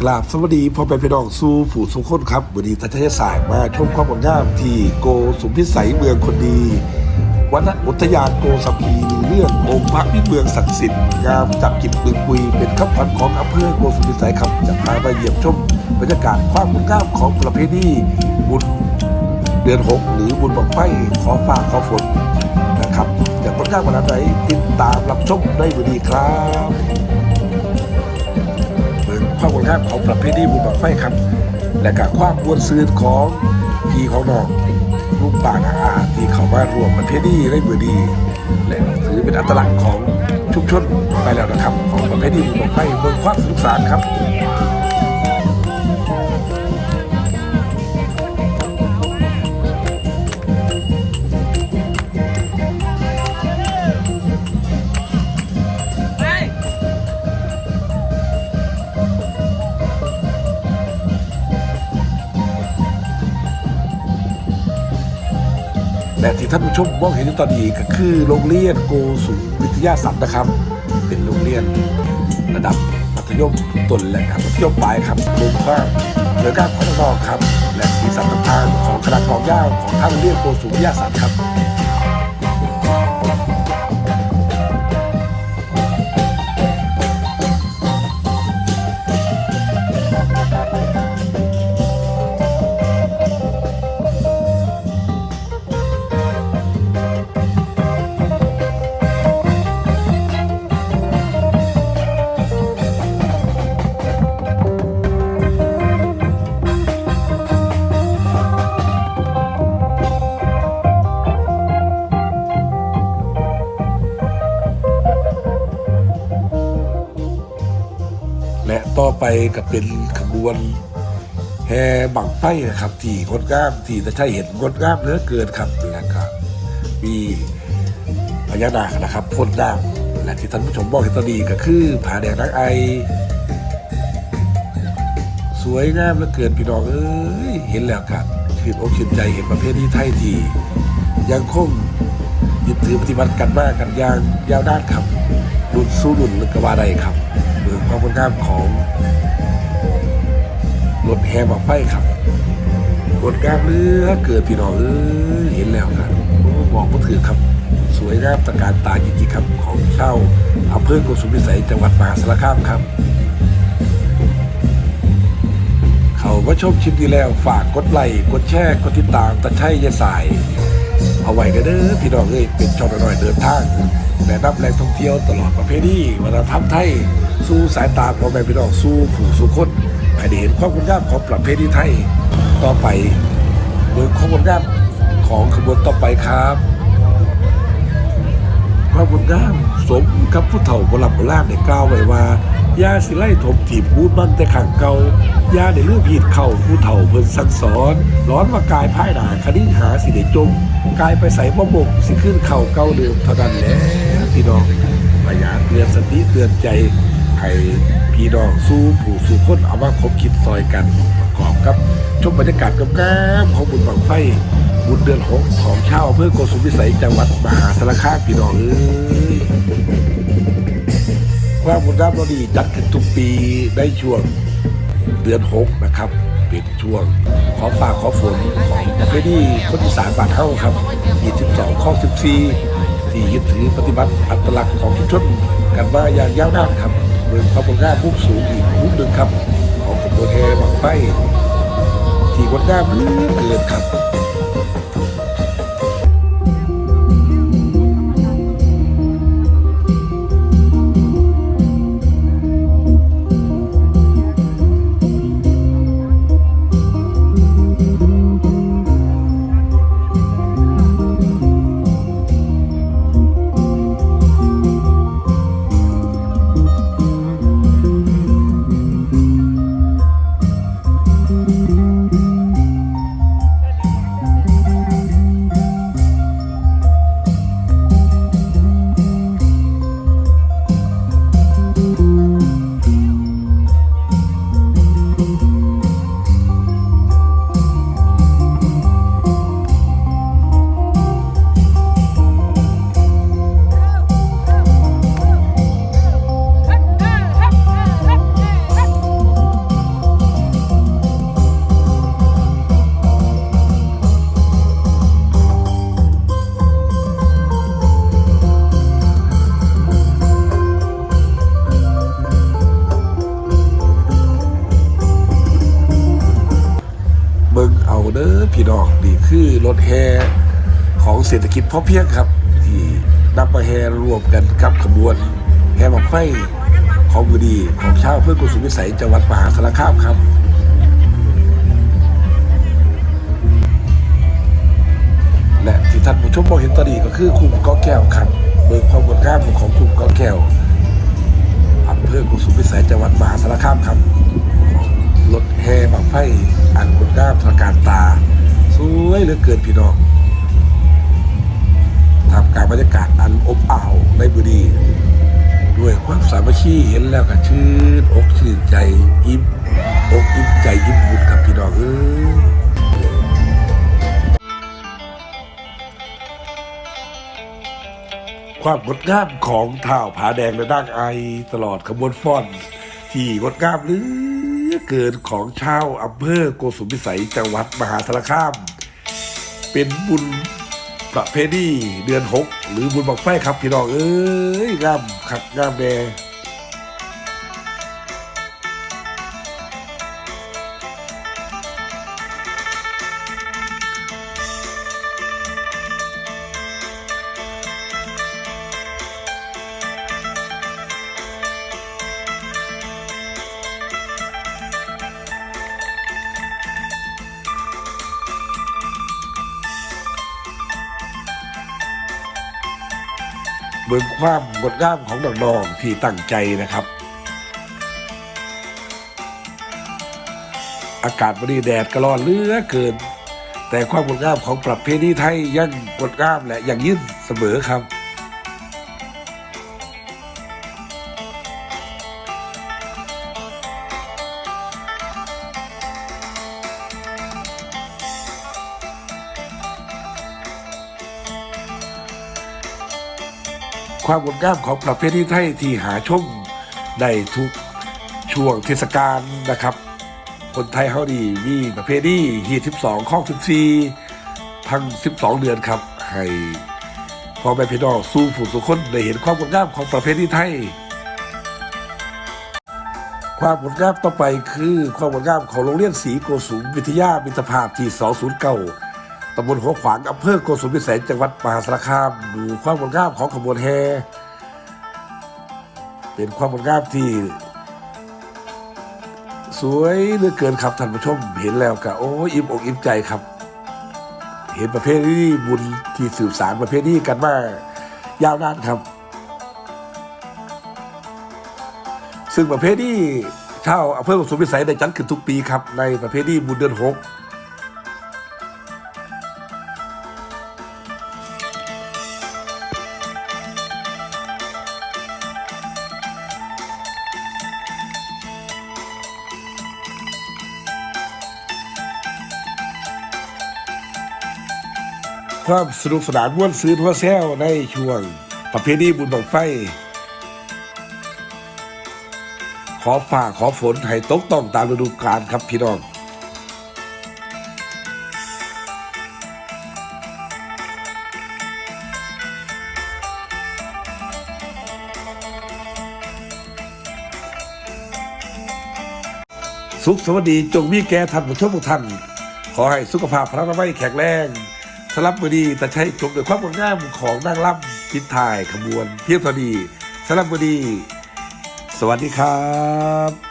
กราบสวัสดีพ่อแม่พี่น้องสู้ผู้สุขคนครับวันนี้ทัศนศาสตร์มาชมความงดงามที่โกสุมพิสัยเมืองคนดีวันอุทยานโกสัมพีเรื่ององค์พระพิเมืองศักดิ์สิทธิ์งามจับจิตปืนปุยเป็นคำพันของอำเภอโกสุมพิสัยครับจะพาไปเยี่ยมชมบรรยากาศความงดงามของประเพณีบุญเดือนหกหรือบุญบังไฟขอฟ้าขอฝนนะครับจะงดงามขนาดไหนติดตามรับชมได้วันนี้ครับ ความงดงามของประเพณีบุญบังไฟครับ และก็ความบวนซืนของพี่ของน้องลูกป่าอาอาที่เขามารวมประเพณีได้เมือดี และถือเป็นอัตลักษณ์ของชุมชนไปแล้วนะครับ ของประเพณีบุญบังไฟเมืองความสนุกสนานครับ ที่ท่านผู้ชมมองเห็นอยู่ตอนนี้ก็คือโรงเรียนโกสุวิทยาศาสตร์นะครับ เป็นโรงเรียนระดับมัธยมต้นและครับมัธยมปลายครับรวมกวางเรือก้านของน้องครับ และสีสันต่างๆของคณะกองย่าวของทางโรงเรียนโกสุวิทยาศาสตร์ครับ ไปก็เป็นขบวนแห่บังไฟนะครับที่งดงามที่จะใช้เห็นงดงามเหลือเกินครับแล้วก็มีพญานาคนะครับพ่นน้ำและที่ท่านผู้ชมบอกเห็นตอนนี้ก็คือผาแดงนักไอ สวยงามเหลือเกินพี่น้องเอ้ยเห็นแล้วกันชื่นอกชื่นใจเห็นประเพณีไทยที่ยังคงยึดถือปฏิบัติกันมากกันอย่างยาวนานครับรุ่นสู้รุ่นลึกกว่าใดครับ เมืองความงดงามของรถแห่บังไฟครับงดงามเหลือเกินพี่น้องเอ้ยเห็นแล้วครับโอ้บอกก็ถือครับ สวยงามตะการตาจริงๆครับ ของเช่าอำเภอโกสุมพิสัยจังหวัดมหาสารคามครับ เขาว่าชมคลิปนี้แล้วฝากกดไลค์กดแชร์กดติดตามตะไช่ยายสาย เอาไว้กันเด้อพี่น้องเอ้ยเป็นช่องน้อยเดินทาง และนับแหล่งท่องเที่ยวตลอดประเพณีวัฒนธรรมไทย สู่สายตาพ่อแม่พี่น้องสู่ผู้สู่คนให้ได้เห็นความงดงามของประเพณีไทยต่อไปโดยความงดงามของขบวนต่อไปครับความงดงามสมกับผู้เฒ่าโบราณโบราณได้กล่าวไว้ว่ายาสิไล่ถมถีบพูดมันแต่ขังเก่ายาได้ลืมผิดเข้าผู้เฒ่าเพิ่นสั่งสอน ร้อนว่ากายพ่ายหนาคณิหาสิได้จมกายไปใส่บ่บกสิขึ้นเข่าเก่าเดิมเท่านั้นแหล้ว พี่น้องพยายามเตือนสติเตือนใจให้พี่น้องสู้ผู้สู่คนเอามาคบคิดซอยกันประกอบกับชมบรรยากาศงามๆของบุญบังไฟบุญเดือนหกของชาวอำเภอโกสุมพิสัยจังหวัดมหาสารคามพี่น้องเอ้ยความบุญรับเราดีจัดขึ้นทุกปีในช่วงเดือนหกนะครับเป็นช่วงขอฝากขอฝนของประเพณีคนอีสานบานเฮาครับ 22ข้อ14 ที่ยึดถือปฏิบัติอัตลักษณ์ของชุมชนกันมาอย่างยาวนานครับเรื่องความงดงามมุกสูงอีกมุกหนึ่งครับ ของขบวนแห่บังไฟที่งดงามเหลือเกินครับ พี่น้องนี่คือรถแห่ของเศรษฐกิจพอเพียงครับ ที่นำมาแห่รวมกันกับขบวนแห่บังไฟของบุดีของชาวเพื่อกุศลวิสัยจังหวัดมหาสารคามครับและที่ท่านผู้ชมมองเห็นตอนนี้ก็คือคุมก้อแก้วครับเบิกความงดงามของคุมก้อแก้วอำเภอกุสุมพิสัยจังหวัดมหาสารคามครับรถแห่บังไฟอันงดงามตระการตา กินพี่น้องทำการบรรยากาศอันอบอ้าวในบุรีด้วยความสามัคคีเห็นแล้วก็ชื่นอกชื่นใจอิ่มอกอิ่มใจอิ่มบุญครับพี่น้องเอ้ยความงดงามของท่าวผาแดงและนางไอตลอดขบวนฟ้อน ที่งดงามหลือเกินของชาวอำเภอโกสุมพิสัยจังหวัดมหาสารคาม เป็นบุญประเพณีเดือนหกหรือบุญบังไฟครับพี่น้องเอ้ยงามขักงามแด เบิ่งความงดงามของน้องๆที่ตั้งใจนะครับ อากาศวันนี้แดดก็ร้อนเหลือเกิน แต่ความงดงามของประเพณีไทยยังงดงามและยังยืนเสมอครับ ความงดงามของประเพณีไทยที่หาชมได้ทุกช่วงเทศกาลนะครับ คนไทยเขาดีมีประเพณีฮีสิบสองข้องสิบสี่ทั้งสิบสองเดือนครับให้พ่อแม่พี่น้องสู้ผู้สุคนได้เห็นความงดงามของประเพณีไทย ความงดงามต่อไปคือความงดงามของโรงเรียนศรีโกสุมวิทยามิตรภาพที่ 209ำบลหัวขวางอำเภอโกสุมพิสัยจังหวัดมหาสารคามดูความงดงามของขบวนแห่เป็นความงดงามที่ สวยเหลือเกินครับท่านผู้ชมเห็นแล้วก็โอ้ยอิ่มอกอิ่มใจครับ เห็นประเภทนี้บุญที่สืบสารประเภทนี้กันมายาวนานครับ ซึ่งประเภทนี้ชาวอำเภอโกสุวิสัยได้จัดขึ้นทุกปีครับ ในประเภทนี้บุญเดือนหก ความสนุกสนานม่วนซื้อทั่วแซวในช่วง ประเพณีบุญบังไฟ ขอฝ่าขอฝนให้ตกต้องตามฤดูกาลครับพี่น้องสุขสวัสดีจงมีแก่ท่านผู้ชมทุกท่าน ขอให้สุขภาพพระนามัยแข็งแรง สลับบดีแต่ใช้จบด้วยความงดงามของนางล่ำพิดถ่ายขบวนเพียงพอดีสลับบดีสวัสดีครับ